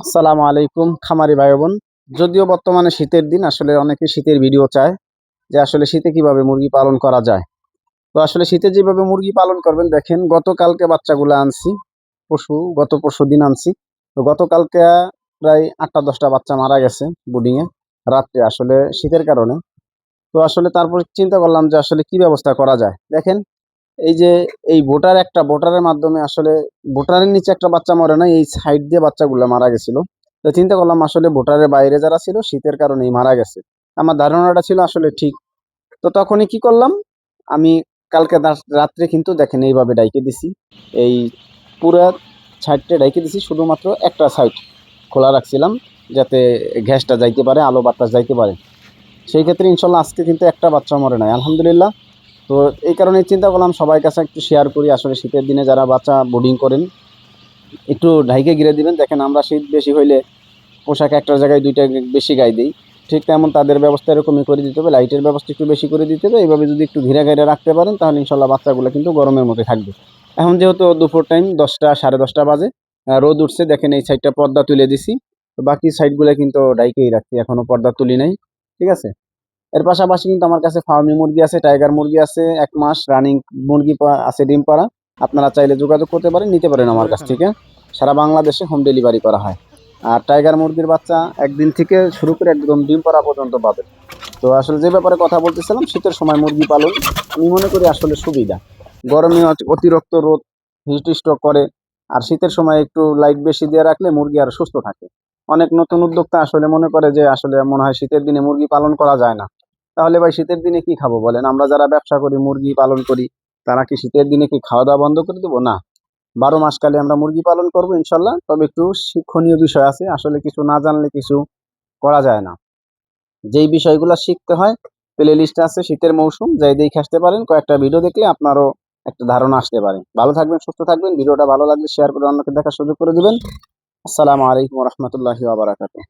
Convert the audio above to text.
আসসালামু আলাইকুম, খামারি ভাই বোন যদিও বর্তমানে শীতের দিন, আসলে অনেকে শীতের ভিডিও চায় যে আসলে শীতে কীভাবে মুরগি পালন করা যায়। তো আসলে শীতে যেভাবে মুরগি পালন করবেন, দেখেন গতকালকে বাচ্চাগুলো আনছি, পশু, গত পরশু দিন আনছি। তো গতকালকে প্রায় আটটা, দশটা বাচ্চা মারা গেছে বুডিং এ, রাত্রে আসলে শীতের কারণে। তো আসলে তারপর চিন্তা করলাম যে আসলে কি ব্যবস্থা করা যায়। দেখেন এই যে এই ভোটার একটা, ভোটারের মাধ্যমে আসলে ভোটারের নিচে একটা বাচ্চা মরে না এই সাইড দিয়ে বাচ্চাগুলো মারা গেছিল। তো চিন্তা করলাম আসলে ভোটারের বাইরে যারা ছিল, শীতের কারণেই মারা গেছে। আমার ধারণাটা ছিল আসলে ঠিক। তো তখনই কি করলাম, আমি কালকে রাত্রে কিন্তু দেখেন এইভাবে ডাইকে দিছি। এই পুরো সাইডটা ডাইকে দিছি, শুধুমাত্র একটা সাইড খোলা রাখছিলাম, যাতে গ্যাসটা যাইতে পারে, আলো বাতাস যাইতে পারে। সেই ক্ষেত্রে ইনশাল্লাহ আজকে কিন্তু একটা বাচ্চা মরে নাই। আলহামদুলিল্লাহ তো এই কারণে চিন্তা করলাম সবাই কাছে একটু শেয়ার করি। আসলে শীতের দিনে যারা বাচ্চা বোর্ডিং করেন, একটু ঢাইকে গিরে দিবেন। দেখেন আমরা শীত বেশি হইলে পোশাক একটা জায়গায় দুইটা বেশি গায়ে দিই। ঠিক তেমন তাদের ব্যবস্থা এরকমই করে দিতে হবে। লাইটের ব্যবস্থা একটু বেশি করে দিতে হবে। এইভাবে যদি একটু ঘিরে ঘিরে রাখতে পারেন, তাহলে ইনশাল্লাহ বাচ্চাগুলো কিন্তু গরমের মধ্যে থাকবে। এখন যেহেতু দুপুর টাইম দশটা, সাড়ে দশটা বাজে রোদ উঠছে। দেখেন এই সাইডটা পর্দা তুলে দিছি। তো বাকি সাইডগুলো কিন্তু ডাইকেই রাখছি। এখনও পর্দা তুলি নাই। ঠিক আছে? এর পাশাপাশি কিন্তু আমার কাছে ফার্মি মুরগি আছে, টাইগার মুরগি আছে, এক মাস রানিং মুরগি আছে ডিম পাড়া। আপনারা চাইলে যোগাযোগ করতে পারেন, নিতে পারেন আমার কাছ থেকে। সারা বাংলাদেশে হোম ডেলিভারি করা হয়। আর টাইগার মুরগির বাচ্চা একদিন থেকে শুরু করে একদম ডিম পাড়া পর্যন্ত পাবেন তো আসলে যে ব্যাপারে কথা বলতেছিলাম, শীতের সময় মুরগি পালন, আমি মনে করি আসলে সুবিধা। গরমে অতিরিক্ত রোদ, হিট স্ট্রোক করে, আর শীতের সময় একটু লাইট বেশি দিয়ে রাখলে মুরগি আর সুস্থ থাকে। অনেক নতুন উদ্যোক্তা আসলে মনে করে যে আসলে মনে হয় শীতের দিনে মুরগি পালন করা যায় না। তাহলে ভাই শীতের দিনে কি খাব বলেন? আমরা যারা ব্যবসা করি, মুরগি পালন করি, তারা কি শীতের দিনে কি খাওয়া দাওয়া বন্ধ করে দেবো? না। বারো মাস কালে আমরা মুরগি পালন করব ইনশাল্লাহ, তবে একটু শিক্ষণীয় বিষয় আছে। আসলে কিছু না জানলে কিছু করা যায় না। যেই বিষয়গুলো শিখতে হয় প্লে লিস্টে আছে শীতের মৌসুম, যাই দেখে আসতে পারেন। কয়েকটা ভিডিও দেখলে আপনারও একটা ধারণা আসতে পারে। ভালো থাকবেন, সুস্থ থাকবেন। ভিডিওটা ভালো লাগলে শেয়ার করে অন্যকে দেখার সুযোগ করে দিবেন। আসসালামু আলাইকুম রহমতুল্লাহি আবরাকাতুহ